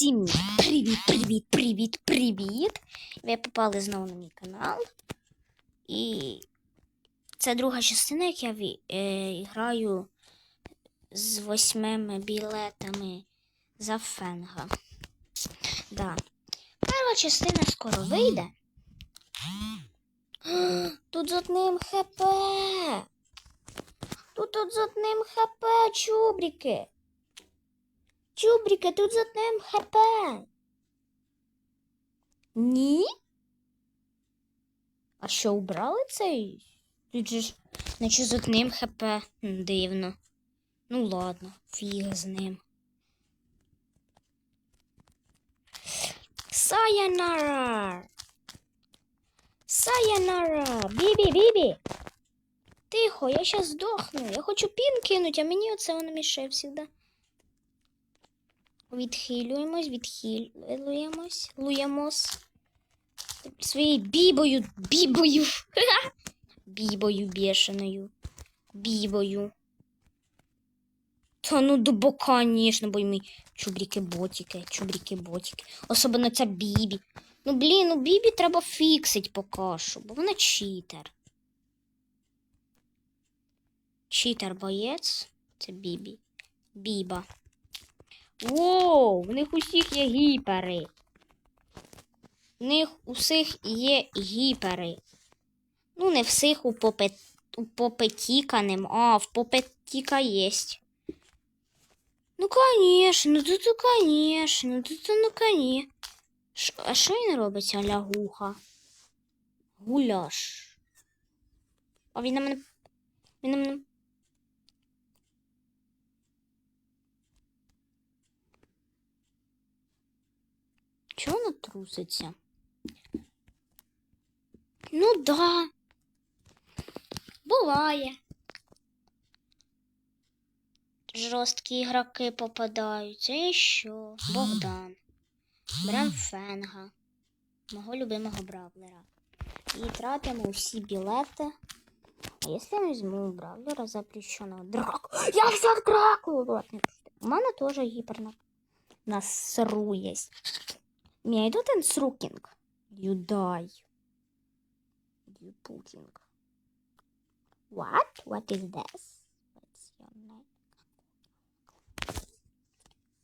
Усім привіт, привіт, привіт, привіт! Ви попали знову на мій канал. І це друга частина, як я е, граю з восьмими білетами за Фенга. Да. Перша частина скоро вийде. Тут з одним ХП. Тут тут з одним ХП, чубріки. Чубріки, тут з одним ХП. Ні? А що, убрали цей? Тут же ж наче з одним ХП. Дивно. Ну ладно, фіг з ним. Сайонара! Сайонара! Бібі, бібі! Тихо, я щас здохну. Я хочу пін кинуть, а мені оце воно мішає завжди. Відхилюємось, відхилюємось, луємось. Своєю бібою, бібою. Бібою бешеною. Бібою. Та ну до бока, конечно, бо мій чубріки-ботики, чубріки-ботики. Особливо ця бібі. Ну блін, ну бібі треба фіксить поки що, бо вона читер. Читер боєць. Це бібі. Біба. Воу, в них усіх є гіпери. В них усіх є гіпери. Ну, не всіх у попе... у попетіка нем. А, в попетіка єсть. Ну, конечно, ну тут, ну, конечно, тут, ну, конечно. Ш- А що він робить, ця лягуха? Гуляш. А він на мене. Він на мене. Чого вона труситься? Ну да. Буває. Жорсткі ігроки попадаються. І що? Богдан. Берем Фенга. Мого любимого бравлера. І тратимо всі білети. А якщо я візьму бравлера запрещеного Драку. Я взяв Драку! У мене теж гіперна насруєсь. Мне идут die. You pudding. What? What is this? What's your name?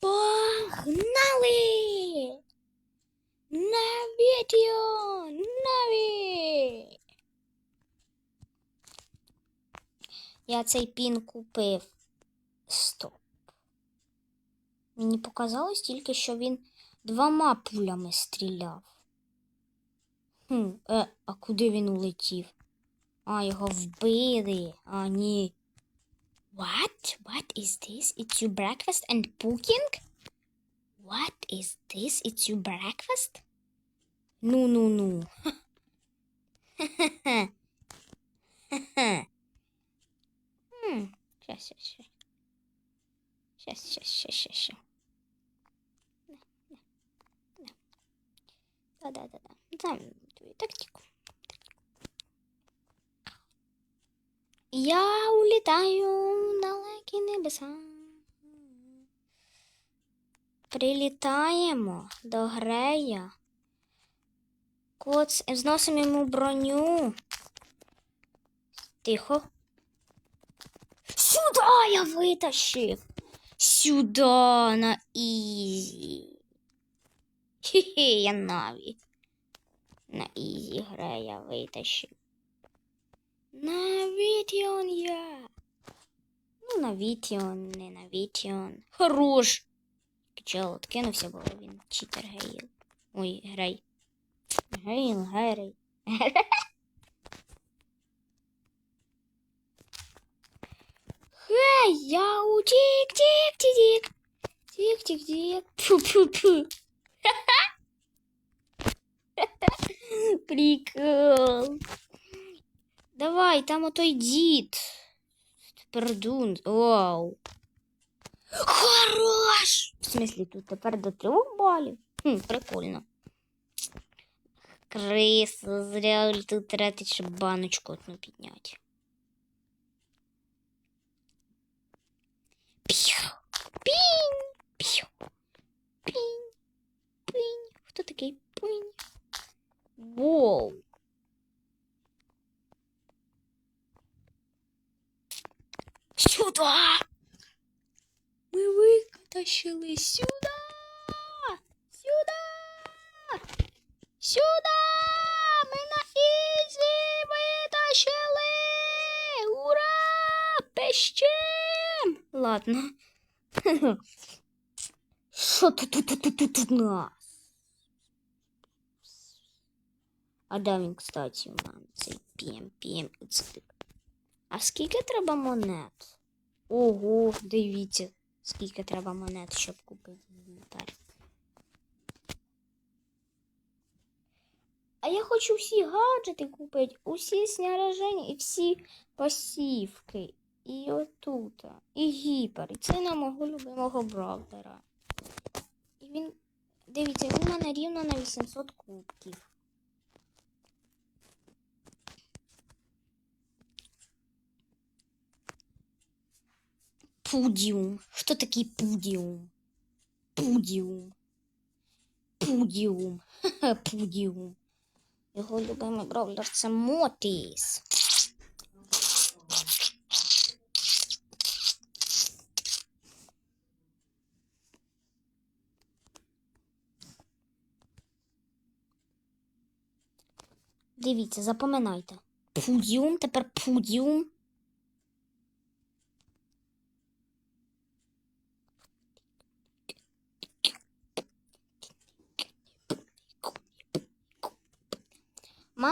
Погнали! На відео! Наві! Я цей пін купив. Стоп. Мені показалось тільки, що він двома пулями стріляв. Хм, е, а куди він улетів? А, його вбили. А, ні. What? What is this? It's your breakfast and cooking? What is this? It's your breakfast? Ну, ну, ну. Хм, щас, щас, щас. Щас, щас, щас, щас, щас. Да-да-да-да. Знаю твою тактику. Я улетаю в далекі небеса. Прилітаємо до Грея. Коц, зносимо йому броню. Тихо. Сюда я витащив. Сюда на ізі. Хе-хе, я наві. На ізі гра я витащив. На Вітіон я. Ну, на Вітіон, не на Вітіон. Хорош. Чел, откинувся, бо він читер Гейл. Ой, Грей. Гейл, Герей. Хей, я утік, тік, тік, тік, тік, тік, пу-пу-пу. Прикол. Давай, там отой дід. Пердун. Вау. Хорош! В смислі, тут тепер до трьох балів? Хм, прикольно. Крисо, зря тут тратить, щоб баночку одну підняти. Піу, пінь, піу, пінь, такий пинь. Воу. Сюда! Ми витащили сюда! Сюда! Сюда! Ми на ізі витащили! Ура! Пещем! Ладно. Що тут тут тут тут тут нас? А де він, кстати, у мене цей п'єм п'єм А скільки треба монет? Ого, дивіться, скільки треба монет, щоб купити інвентар. А я хочу всі гаджети купити, усі снаряження і всі пасівки. І отут, і гіпер. І це на мого любимого браузера. І він. Дивіться, він у мене рівно на 800 кубків. Пудіум. Що такий пудіум? Пудіум. Пудіум. Ха-ха, пудіум. Його любимий бравлер це Мотіс. Дивіться, запам'ятайте. Пудіум, тепер пудіум.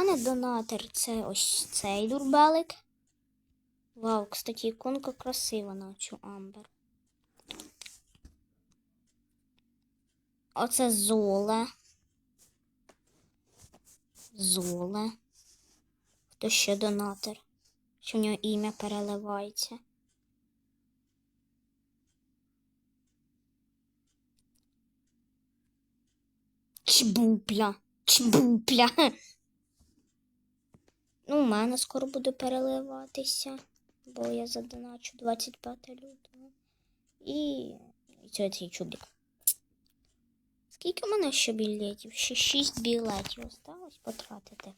Мене донатор це ось цей дурбелик. Вау, кстати, іконка красива на цю амбер. Оце золе. Золе. Хто ще донатор? Що в нього ім'я переливається? Чбупля. Чбупля. Ну, у мене скоро буде переливатися, бо я задоначу 25 лютого. І, це цей чубрик. Скільки в мене ще білетів? Ще 6 білетів осталось потратити.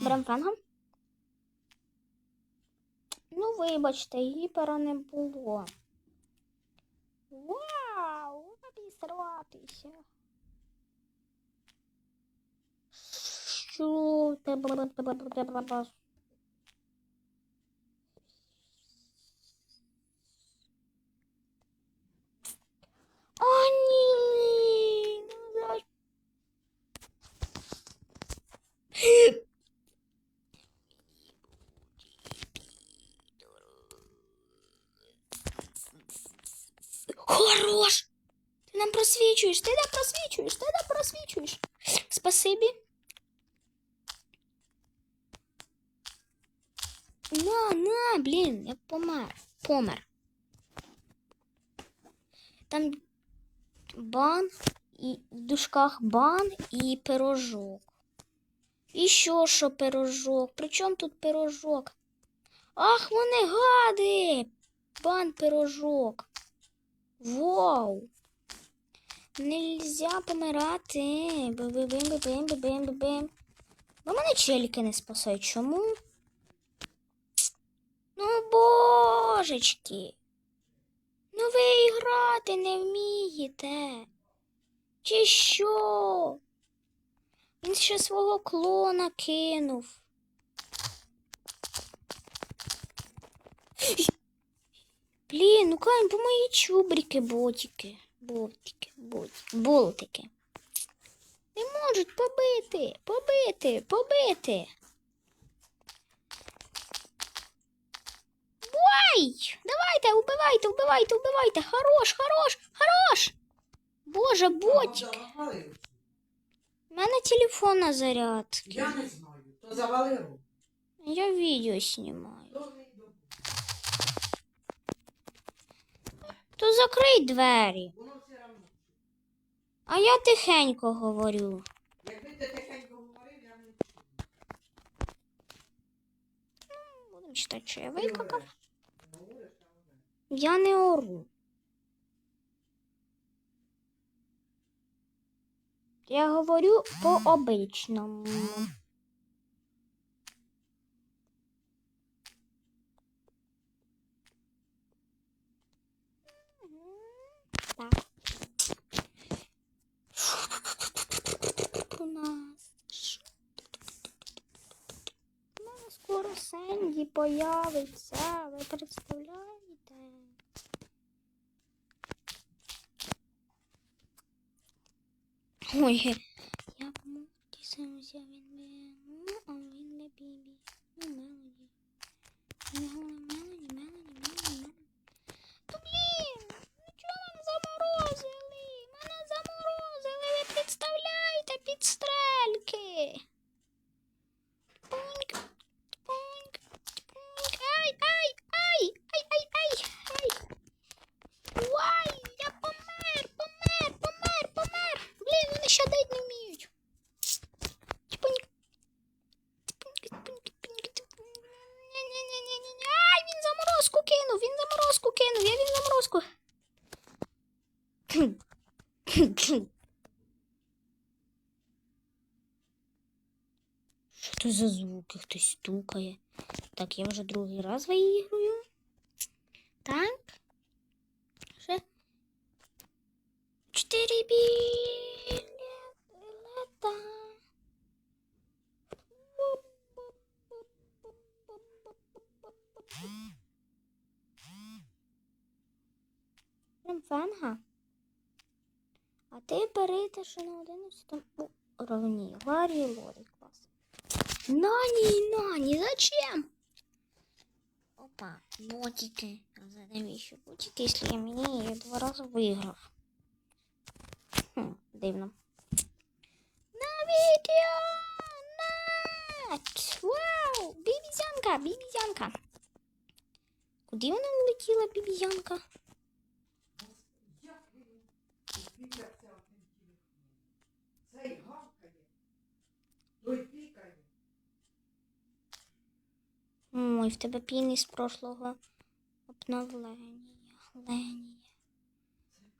Берем фангом? Ну, вибачте, гіпера не було. Вау! Обісрватися. Що тебе? О, ні! Ну, за Хорош! Ти нам просвічуєш, ти нам просвічуєш, ти. Спасибі. На, на, блін, я помер. Помер. Там бан і в дужках бан і пирожок. І що, що пирожок? При чому тут пирожок? Ах, вони гади! Бан пирожок. Вау! Нельзя помирати. Бим-бим-бим-бим-бим-бим. Бо мене челіки не спасають. Чому? Ну, божечки. Ну ви грати не вмієте. Чи що? Він ще свого клона кинув. Блін, ну Кань, по мої чубрики, ботики. Ботики, ботики, болтики. Не можуть побити, побити, побити. Ой! Давайте, убивайте, убивайте, убивайте. Хорош, хорош, хорош. Боже, ботик. Завалив. У мене телефон на зарядці. Я не знаю. То завалив. Я відео знімаю. То не йду. То закрий двері. А я тихенько говорю. Якби ти тихенько говорив, я не Будемо читати, що я говориш. Я не ору. Я говорю по-обичному. Так. У нас. що тут? У нас скоро Сенді появиться. Ви представляєте? Ой, я б мог дізнатися, він би, ну, а він не бібі. Ну, мелоді. Я говорю, мелоді, мелоді, мелоді, мелоді. То блін, ну чого нам заморозили? Мене заморозили, ви представляєте, підстрельки. Пуньк, пуньк, пуньк. Ай, ай, ай, ай, ай, ай, ай. Вай, я помер, помер, помер, помер. Блін, вони ще дать не вміють. Типуньк. Типуньк, типуньк, типуньк, типуньк. Ні-ні-ні-ні-ні. Ай, він заморозку кинув, він заморозку кинув, я він заморозку. Що за звуки? Хтось стукає. Так, я вже другий раз виіграю. Так. Ще. Чотири. Прям фенга. А ти бери те, що на 11 уровні. Ларі Лорі Нані, Нані, зачем? Опа, ботики. Навіщо ботики, якщо я мені два рази виграв? Хм, дивно. На! Вау! Бібізянка, бібізянка. Куди вона улетіла, бібізянка? Цей гавкає. Ой, в тебе піни з прошлого обновлення. Ленія.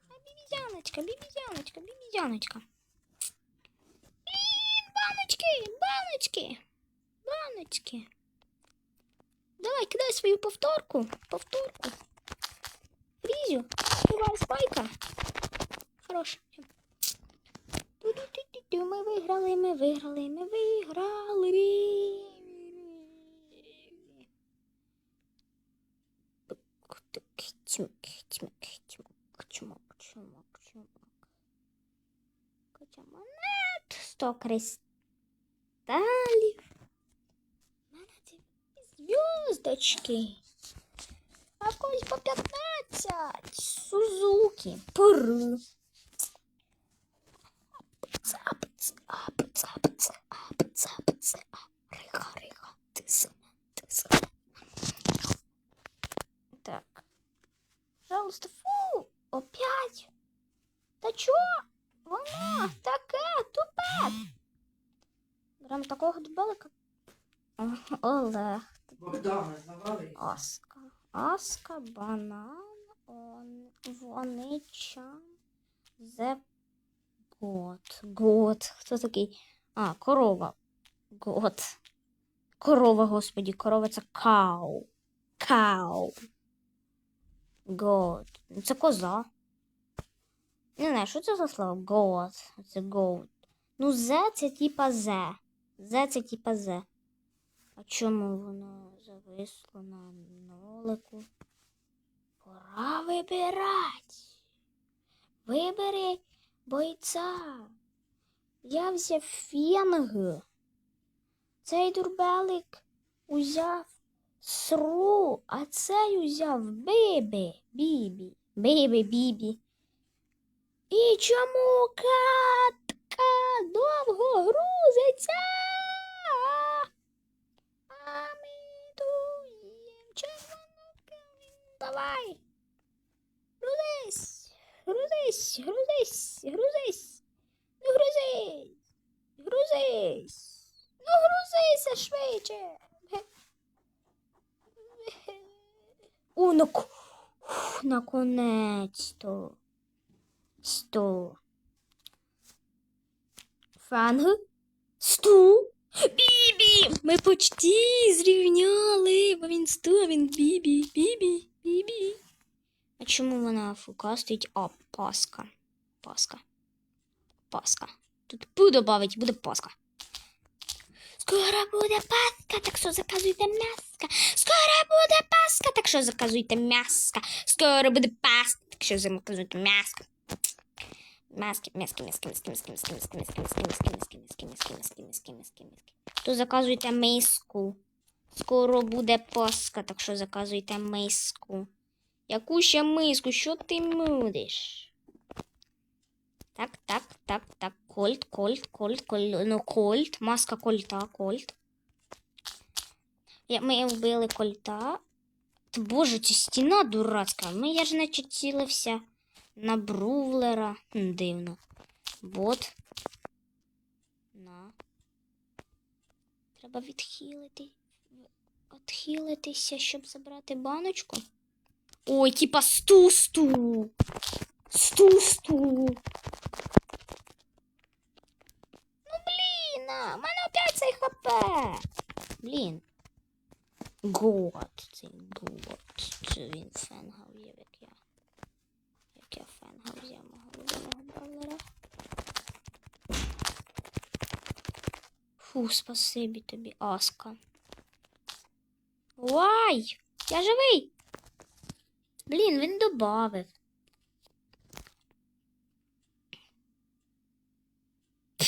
А бібізяночка, бібізяночка, бібізяночка. Баночки, баночки, баночки. Давай, кидай свою повторку, повторку. Різю, давай, спайка. Хорош. Ми виграли, ми виграли, ми виграли. Тьмик, тьмик, тьмик, чмок, чмок, чмок. Куча монет, сто кристалів. Ці зв'язочки. А когось по 15. Сузуки. Пр. Апц, апц, апц, апц, апц, апц. Риха, риха, тисина, тисина. Пожалуйста, фу, опять. Та чо? Воно таке тупе. Прям такого дебелика. О, Олег. Богдана завали. Аска. Аска, банан, он, воничан, зе гот. Гот. Хто такий? А, корова. Гот. Корова, господі, корова це кау. Кау. Гот. Це коза. Не знаю, що це за слово? Гот. Це гоут. Ну, зе це типа зе. Зе це типа зе. А чому воно зависло на нолику? Пора вибирати. Вибери бойця. Я взяв фінг. Цей дурбелик узяв сру, а цей узяв бібі. Бібі. Бібі, бібі. І чому катка довго грузиться? А ми дуєм червону. Давай. Грузись. Грузись, грузись, грузись. Ну грузись. Грузись. Ну грузися швидше. О, к- Ух, наконець-то. Сто. Фанг. Сту. Бібі! Ми почти зрівняли, бо він сту, а він бібі. Бібі, бібі. А чому вона фука стоїть? А, паска. Паска. Паска. Тут пу добавить, буде паска. Скоро буде паска, так що заказуйте м'яска. Скоро буде паска, так що заказуйте м'яска. Скоро буде паска, так що заказуйте м'яска. Мяски, мяски, мяски, мяски, мяски, мяски, мяски, мяски, мяски, мяски, мяски, мяски, мяски, мяски, мяски, мяски, мяски. То заказуйте миску. Скоро буде паска, так що заказуйте миску. Яку ще миску? Що ти мудиш? Так, так, так, так. Кольт, кольт, кольт, кольт. Ну, кольт. Маска кольта, кольт. Ми вбили кольта. Та боже, ця стіна дурацька. Ми я ж наче на бровлера. Хм, Дивно. Бот. На. Треба відхилити. Відхилитися, щоб забрати баночку. Ой, типа сту-сту. Сту-сту. Ну, блін, а, мене опять цей хп. Блін. Год, цей год. Це він фенгав є, як я. Як я фенгав взяв мого любимого бравлера. Фу, спасибі тобі, Аска. Вай! Я живий! Блін, він добавив.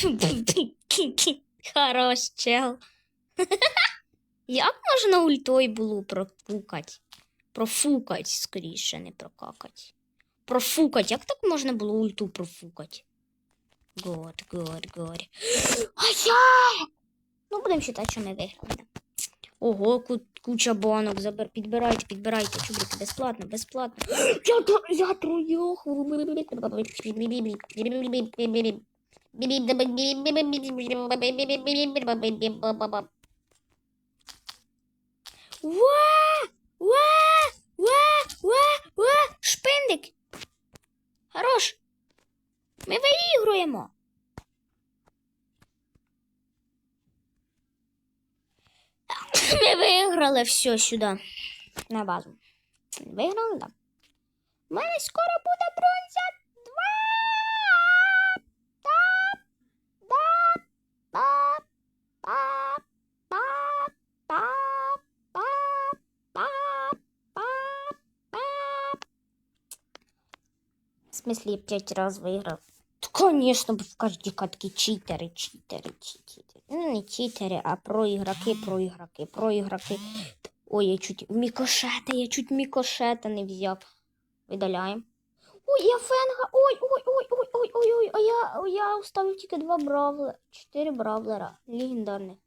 Хорош, чел. Як можна ультой було профукать? Профукать, скоріше, не прокакать. Профукать. Як так можна було ульту профукать? Год, год, год. Ну, будемо вважати, що ми виграли. Ого, куча банок. Забер... Підбирайте, підбирайте. Чубрики, безплатно, безплатно. Я, я троєх. Ва! Ва! Ва! Ва! Ва! Шпиндик! Хорош! Ми виігруємо! Ми виграли все сюди. На базу. Виграли, так. У мене скоро буде бронза В смысле, я пять раз выиграл. Конечно, в каждой катке читеры, читеры, читеры. Ну, не читеры, а проигроки, проигроки, проигроки. Ой, я чуть мікошета, я чуть мікошета не взяв. Видаляємо. Ой, я фенга. Ой, ой, ой, ой, ой, ой, ой, а я, я оставив тільки два бравлера. Чотири бравлера. Легендарних.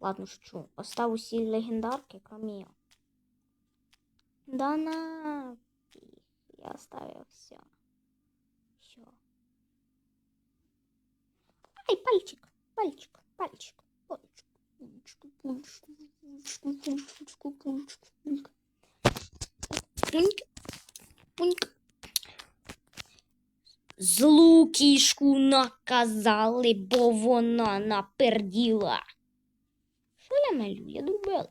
Ладно, шучу. Остав усі легендарки, кроме. Да на. Я оставил все. Все. Ай, пальчик, пальчик, пальчик, пальчик, пальчик, пальчик, пальчик, пальчик, пальчик, пальчик. Пуньк. Злу кішку наказали, бо вона наперділа. Що я малюю? Я.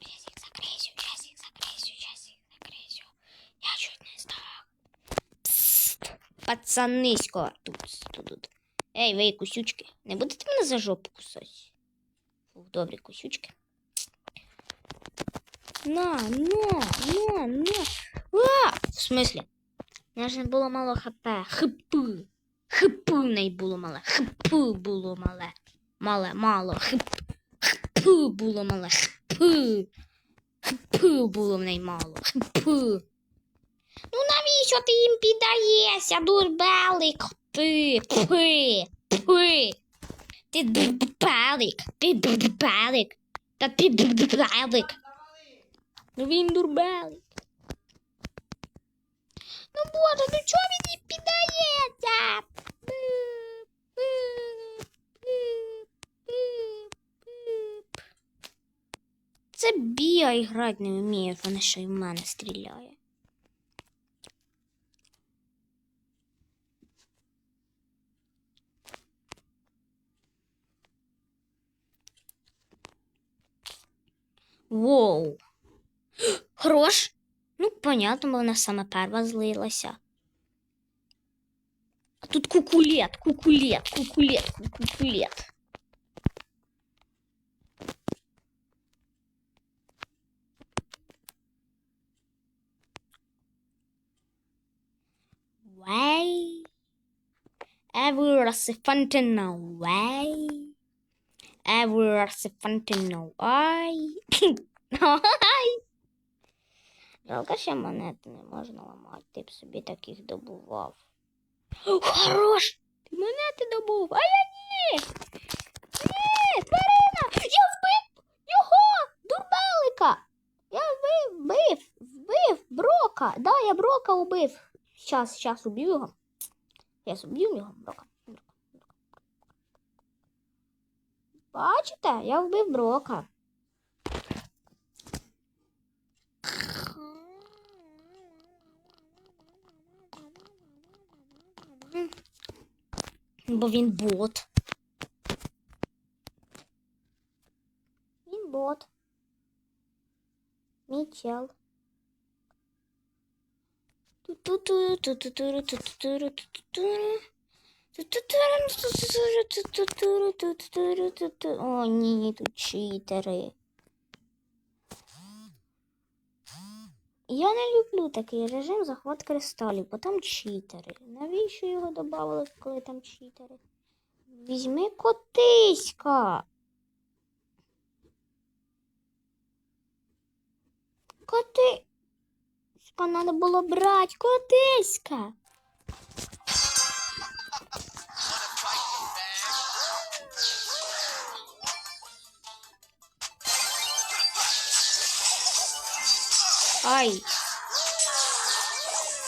Я їх закресю, їх закресю, я закресю. Я пацанисько. Тут, тут, тут. Ей, ви, кусючки, не будете мене за жопу кусати? Фух, добрі кусючки. На, на, на, на. А! В смислі? У мене ж не було мало хп. Хп. Хп в неї було мале. Хп було мале. Мале, мало. Хп. Хп було мале. Хп. Хп було в неї мало. Хп. Ну навіщо ти їм піддаєшся, дурбелик? Пи, пи, пи. Ти дурбелик, ти дурбелик. Та ти дурбелик. Ну він дурбелик. Ну боже, ну чого він не піддається? Це Біа і грати не вміє, вона ще й в мене стріляє. Воу. Хорош. Ну, понятно, вона саме перша злилася. А тут кукулет, кукулет, кукулет, кукулет. Way. Ever a fountain way. Ever a fountain way. Ай. Жалко, що монети не можна ламати, ти б собі таких добував. Хорош! Ти монети добув, а я ні! Ні, тварина! Я вбив його! Дурбелика! Я вбив, вбив, вбив Брока! Да, я Брока убив. Щас, щас уб'ю його. Я уб'ю його, Брока. Бачите, я вбив Брока. Бо він бот. Він бот. Мій чел. О, ні, тут читери. Я не люблю такий режим захват кристалів, бо там читери. Навіщо його додавали, коли там читери? Візьми котиська. Коти. Надо було брати котиська. Ай.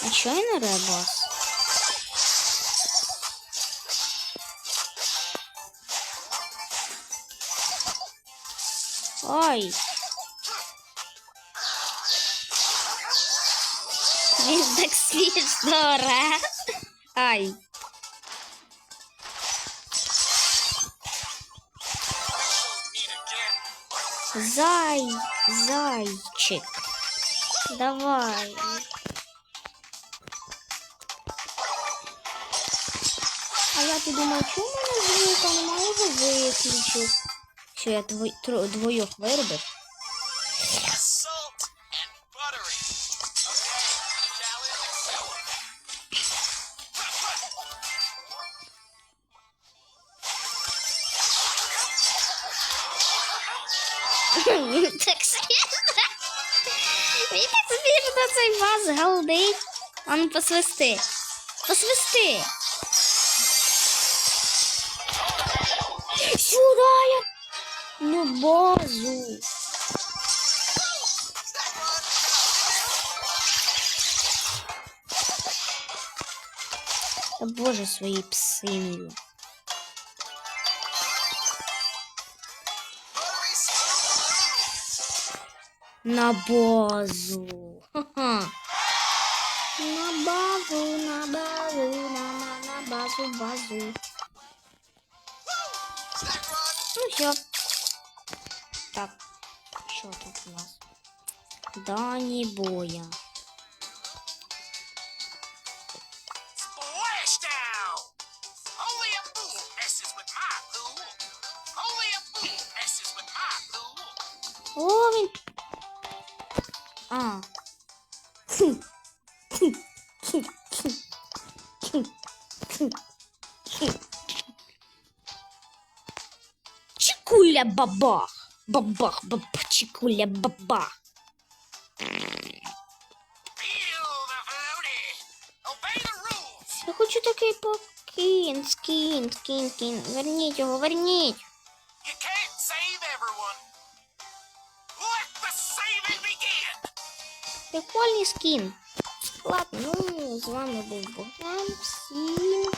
А чого я не ребас? Ай. Він так смішно ре. Ай. Зай, зайчик. Давай. А я тут думаю, чому мене звука немає виключив? Що я твой тро, двоєх виробив? Посвисти. Посвисти. Сюда я. Ну базу. Та боже своєю псиною. На базу. Базу, базу. Snack run. Ну все. Так, що тут у нас? Дані боя. Splashdown. Only a fool Чикуля бабах. Бабах, бабах, чикуля бабах. Я хочу такий покін, скін, скін, скін. Верніть його, верніть. Прикольний скін. Ладно, ну, з вами був Богдан. Всім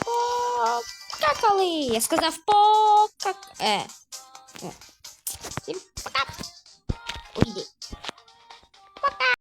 покакали. Я сказав покак.